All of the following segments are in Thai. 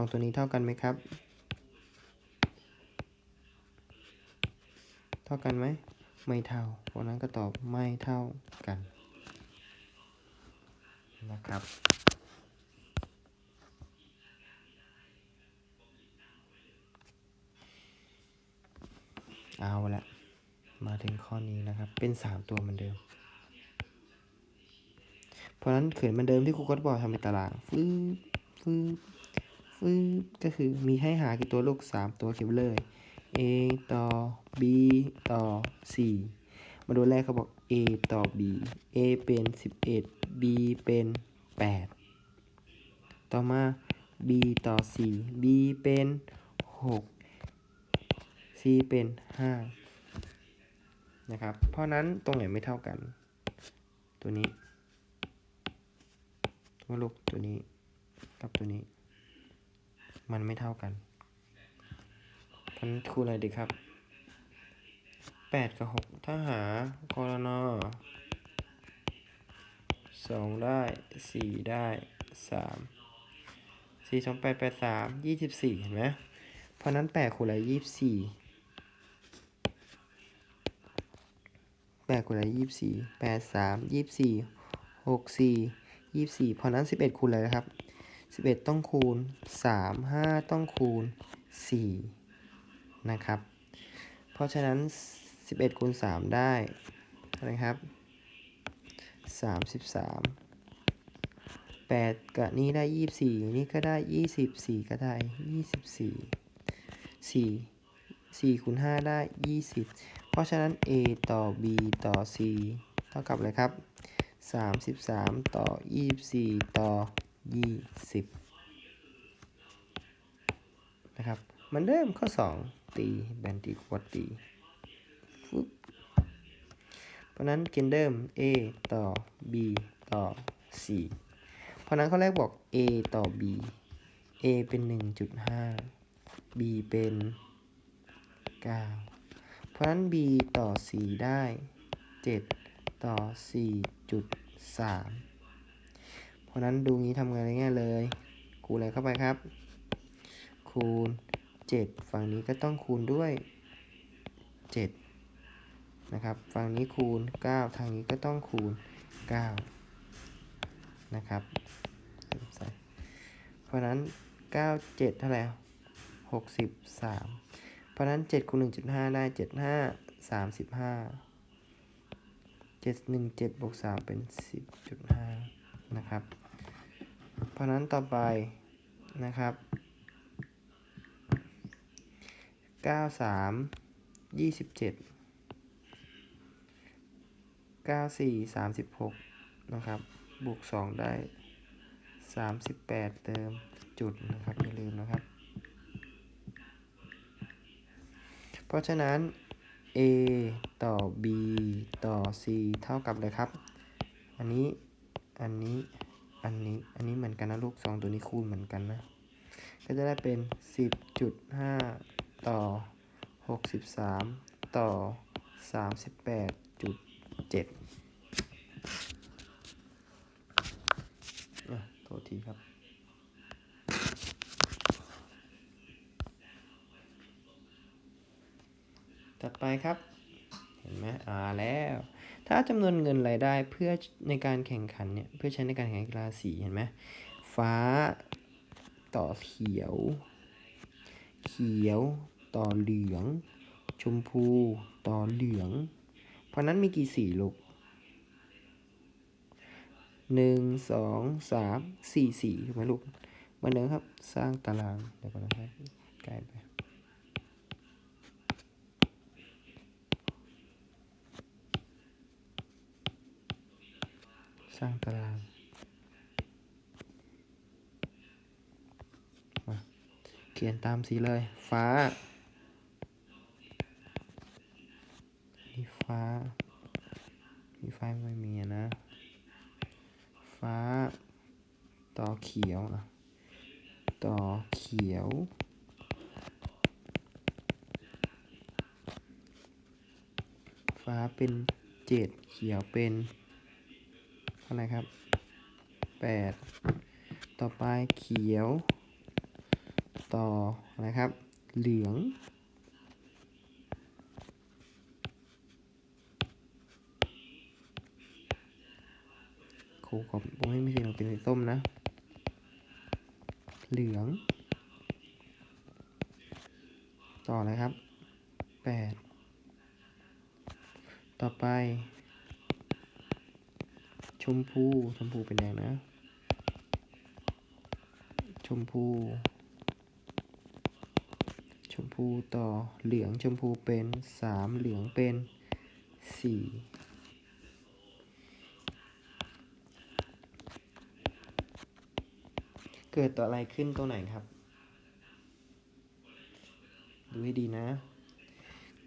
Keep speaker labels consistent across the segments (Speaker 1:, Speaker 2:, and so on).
Speaker 1: องตัวนี้เท่ากันไหมครับ เท่ากันไหม ไม่เท่า เพราะนั้นก็ตอบไม่เท่ากัน นะครับเอาละ มาถึงข้อนี้นะครับ เป็น3ตัวเหมือนเดิม เพราะนั้นเขียนเหมือนเดิมที่ครูก็บอกทำเป็นตาราง ฟืบฟืบฟืบ ก็คือมีให้หากี่ตัวลูก 3 ตัวเขียนเลย a ต่อ b ต่อ c มาดูแรกเขาบอก a ต่อ b a เป็น 11 b เป็น 8 ต่อมา b ต่อ c b เป็น 6 c เป็น 5 นะครับ เพราะนั้นตรงไหนไม่เท่ากัน ตัวนี้ตัวลูกตัวนี้กับตัวนี้ มันไม่เท่ากันเพราะนั้นคูณอะไรดีครับแปดกับหกถ้าหากรนสองได้สี่ได้สามสี่สองแปดแปดสามยี่สิบสี่เห็นไหมเพราะนั้นแปดคูณอะไรยี่สิบสี่แปดคูณอะไรยี่สิบสี่แปดสามยี่สิบสี่หกสี่ยี่สิบสี่เพราะนั้นสิบเอ็ดคูณอะไรนะครับ สิบเอ็ดต้องคูณสามห้าต้องคูณสี่นะครับ เพราะฉะนั้น 11 คูณ 3 ได้เท่าไรครับ 33 8กับนี้ได้ 24 นี่ก็ได้ 24 ก็ได้ 24 4 4คูณ5ได้ 20 เพราะฉะนั้น a ต่อ b ต่อ c เท่ากับอะไรครับ 33 ต่อ 24 ต่อ 20นะครับมันเดิมข้อ2ตีแบนตีขวดตีฟึบเพราะนั้นเกณฑ์เดิม a ต่อ b ต่อ c เพราะนั้นข้อแรกบอก a ต่อ b a เป็น 1.5 b เป็น 9 เพราะนั้น b ต่อ c ได้ 7 ต่อ 4.3 ราะนั้นดูงี้ทำงานง่ายเลย คูณอะไรเข้าไปครับ คูณ 7 ฝั่งนี้ก็ต้องคูณด้วย 7 นะครับ ฝั่งนี้คูณ 9 ทางนี้ก็ต้องคูณ 9 นะครับ เพราะนั้น 9 7 เท่าไหร่63 เพราะนั้น 7คูณ1.5 ได้ 75 35 7 1 7บวก3เป็น 10.5 นะครับ เพราะนั้นต่อไปนะครับ 93 27 94 36 นะครับ บวก 2 ได้ 38 เติมจุดนะครับ อย่าลืมนะครับ เพราะฉะนั้น a ต่อ b ต่อ c เท่ากับเลยครับ อันนี้ อันนี้ อันนี้ อันนี้เหมือนกันนะลูก2ตัวนี้คูณเหมือนกันนะ ก็จะได้เป็น 10.5 ต่อ 63 ต่อ 38.7อะโทษทีครับถัดไปครับ เห็นไหมอ่าแล้ว ถ้าจำนวนเงินรายได้เพื่อในการแข่งขันเนี่ยเพื่อใช้ในการแข่งกีฬาสีเห็นไหมฟ้าต่อเขียว เขียวต่อเหลือง ชมพูต่อเหลือง เพราะนั้นมีกี่สีลูกหนึ่งสองสามสี่สีถูกไหมลูกมาเดิมครับ สร้างตารางเดี๋ยวก่อนนะครับกล้ไป สร้างตารางมาเขียนตามสีเลย ฟ้า นี่ฟ้า นี่ฟ้าไม่มีนะ ฟ้า ต่อเขียวอะต่อเขียว ฟ้าเป็นเจ็ดเขียวเป็น เท่าไรครับแปดต่อไปเขียว ต่ออะไรครับ เหลืองครูขอบผมให้มีสีเราเป็นสีส้มนะ เหลือง ต่อเลยครับแปดต่อไป ชมพู ชมพูเป็นแดงนะ ชมพู ชมพูต่อเหลืองชมพูเป็นสามเหลืองเป็นสี่เกิดต่ออะไรขึ้นตรงไหนครับ ดูให้ดีนะ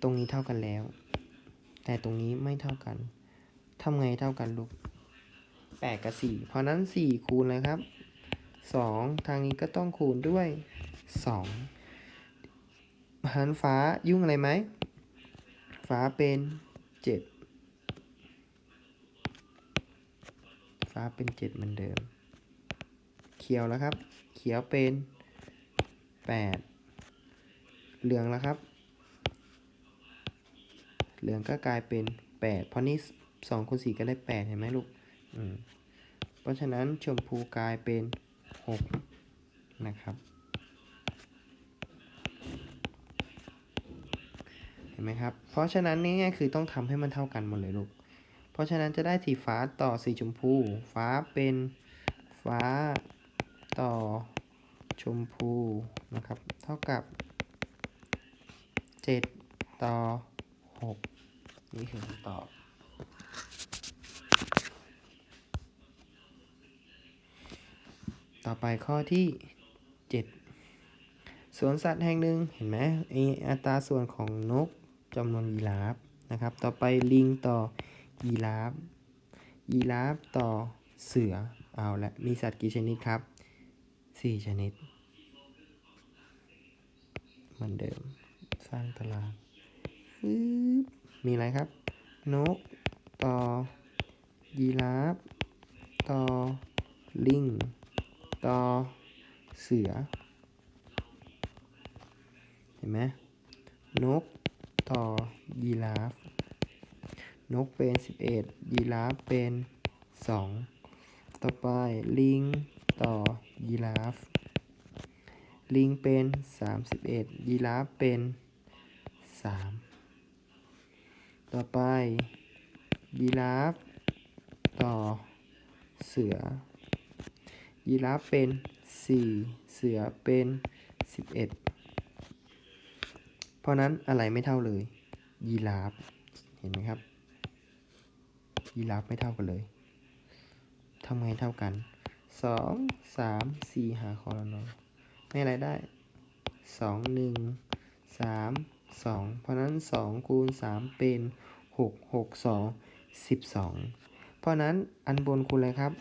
Speaker 1: ตรงนี้เท่ากันแล้ว แต่ตรงนี้ไม่เท่ากันทำไงเท่ากันลูก แปดกับสี่เพราะนั้นสี่คูณเลยครับสองทางนี้ก็ต้องคูณด้วยสองหารฟ้ายุ่งอะไรไหม ฟ้าเป็นเจ็ดฟ้าเป็นเจ็ดเหมือนเดิม เขียวแล้วครับ เขียวเป็นแปดเหลืองแล้วครับ เหลืองก็กลายเป็นแปดเพราะนี่สองคูณสี่ก็ได้แปดเห็นไหมลูก เพราะฉะนั้นชมพูกลายเป็นหกนะครับ เห็นไหมครับ เพราะฉะนั้นนี่ง่ายคือต้องทำให้มันเท่ากันหมดเลยลูก เพราะฉะนั้นจะได้สีฟ้าต่อสีชมพู ฟ้าเป็นฟ้าต่อชมพูนะครับ เท่ากับ 7 ต่อ 6 นี่คือคำตอบ ต่อไปข้อที่ 7 สวนสัตว์แห่งหนึ่งเห็นไหมอัตราส่วนของนกจำนวนยีราฟนะครับ ต่อไปลิงต่อยีราฟยีราฟต่อเสือเอาละมีสัตว์กี่ชนิดครับ 4 ชนิดเหมือนเดิมสร้างตารางมีอะไรครับ นกต่อยีราฟต่อลิง ต่อเสือ เห็นไหมนกต่อยีราฟ นกเป็น 11 ยีราฟเป็น 2 ต่อไปลิงต่อยีราฟ ลิงเป็น 31 ยีราฟเป็น 3 ต่อไปยีราฟ ต่อเสือ ยีราฟเป็น 4 เสือเป็น 11 เพราะนั้นอะไรไม่เท่าเลย ยีราฟ เห็นไหมครับ ยีราฟไม่เท่ากันเลยทำไงเท่ากันสองสามสี่หาคอรนอไม่อะไรได้สองหนึ่งสามสองเพราะนั้นสองคูณสามเป็นหกหกสองสิบสองเพราะนั้นอันบนคูณอะไรครับ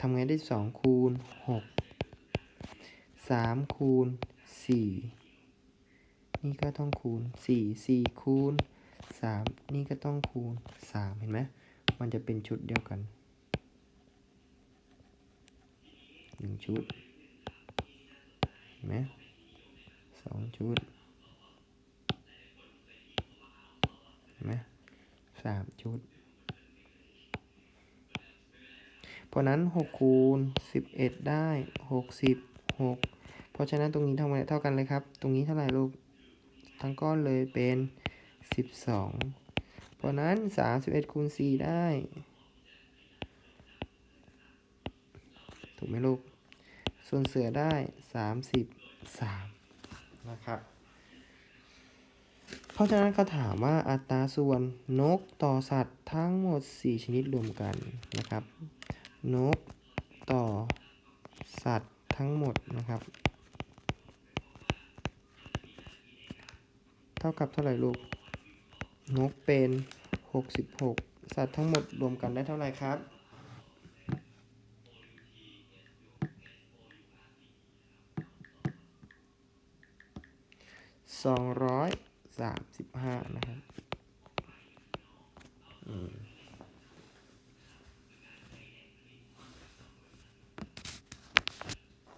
Speaker 1: ทำไงได้สองคูณหกสามคูณสี่นี่ก็ต้องคูณสี่สี่คูณสามนี่ก็ต้องคูณสามเห็นไหมมันจะเป็นชุดเดียวกันหนึ่งชุด เห็นไหมสองชุด เห็นไหมสามชุด เพราะนั้นหกคูณสิบเอ็ดได้หกสิบหกเพราะฉะนั้นตรงนี้เท่ากันเท่ากันเลยครับ ตรงนี้เท่าไหร่ลูก ทั้งก้อนเลยเป็นสิบสองเพราะนั้นสามสิบเอ็ดคูณสี่ได้ ถูกไหมลูก ส่วนเสือได้สามสิบสามนะครับเพราะฉะนั้นเขาถามว่าอัตราส่วนนกต่อสัตว์ทั้งหมด 4 ชนิดรวมกันนะครับ นกต่อสัตว์ทั้งหมดนะครับ เท่ากับเท่าไหร่ลูก นกเป็น 66 สัตว์ทั้งหมดรวมกันได้เท่าไหร่ครับ235นะครับ